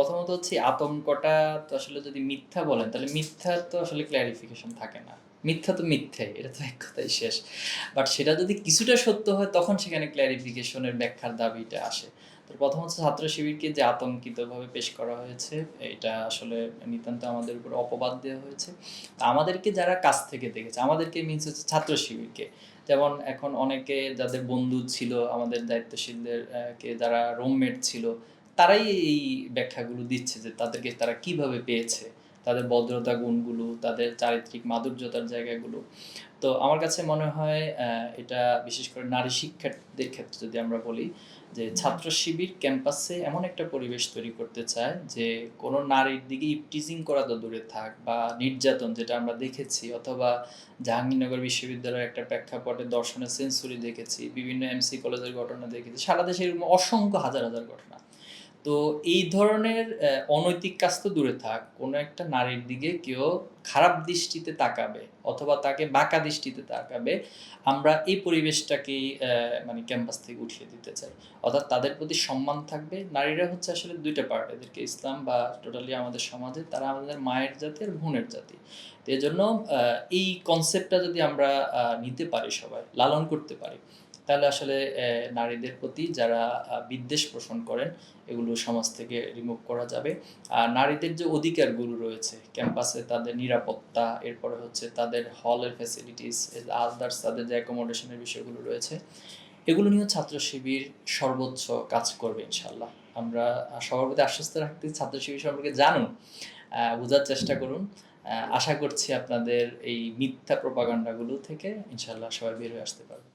প্রথমত হচ্ছে আতঙ্কটা তো আসলে যদি মিথ্যা বলেন, তাহলে মিথ্যা তো আসলে ক্ল্যারিফিকেশন থাকে না। মিথ্যা তো মিথ্যে, এটা তো এক কথাই শেষ। বাট সেটা যদি কিছুটা সত্য হয়, তখন সেখানে ক্ল্যারিফিকেশনের ব্যাখ্যার দাবিটা আসে। তো প্রথম হচ্ছে ছাত্র শিবিরকে যে আতঙ্কিতভাবে পেশ করা হয়েছে, এটা আসলে নিতান্ত আমাদের উপর অপবাদ দেওয়া হয়েছে। তা আমাদেরকে যারা কাছ থেকে দেখেছে, আমাদেরকে মিনস হচ্ছে ছাত্র শিবিরকে। যেমন এখন অনেকে যাদের বন্ধু ছিল, আমাদের দায়িত্বশীলদের কে যারা রুমমেট ছিল তারাই এই ব্যাখ্যাগুলো দিচ্ছে যে তাদেরকে তারা কীভাবে পেয়েছে তাদের ভদ্রতা গুণগুলো তাদের চারিত্রিক মাধুর্যতার জায়গাগুলো। তো আমার কাছে মনে হয় এটা বিশেষ করে নারী শিক্ষার্থীদের ক্ষেত্রে যদি আমরা বলি যে ছাত্র শিবির ক্যাম্পাসে এমন একটা পরিবেশ তৈরি করতে চায় যে কোনো নারীর দিকে ইপটিজিং করা তো দূরে থাক বা নির্যাতন যেটা আমরা দেখেছি অথবা জাহাঙ্গীরনগর বিশ্ববিদ্যালয়ের একটা প্রেক্ষাপটে দর্শনের সেঞ্চুরি দেখেছি বিভিন্ন এমসি কলেজের ঘটনা দেখেছি সারা দেশে এরকম অসংখ্য হাজার হাজার ঘটনা। তো এই ধরনের অনৈতিক কাজ তো দূরে থাক। কোনো একটা নারীর দিকে কেউ খারাপ দৃষ্টিতে তাকাবে অথবা তাকে বাঁকা দৃষ্টিতে তাকাবে। আমরা এই পরিবেশটাকেই মানে ক্যাম্পাস থেকে উঠিয়ে দিতে চাই। অর্থাৎ তাদের প্রতি সম্মান থাকবে। নারীরা হচ্ছে আসলে দুইটা পার্ট এদেরকে ইসলাম বা টোটালি আমাদের সমাজে তারা আমাদের মায়ের জাতি আর বোনের জাতি। তো এই জন্য এই কনসেপ্টটা যদি আমরা নিতে পারি সবাই, লালন করতে পারি তাহলে আসলে নারীদের প্রতি যারা বিদ্বেষ পোষণ করেন, এগুলো সমাজ থেকে রিমুভ করা যাবে। আর নারীদের যে অধিকারগুলো রয়েছে ক্যাম্পাসে তাদের নিরাপত্তা, এরপরে হচ্ছে তাদের হলের ফ্যাসিলিটিস আদার্স তাদের যে অ্যাকোমোডেশনের বিষয়গুলো রয়েছে, এগুলো নিয়ে ছাত্র শিবির সর্বোচ্চ কাজ করবে ইনশাল্লাহ আমরা সবার প্রতি আশ্বস্ত রাখতে ছাত্র শিবির সম্পর্কে জানুন বোঝার চেষ্টা করুন। আশা করছি আপনাদের এই মিথ্যা প্রপাগান্ডাগুলো থেকে ইনশাল্লাহ সবাই বের হয়ে আসতে পারবে।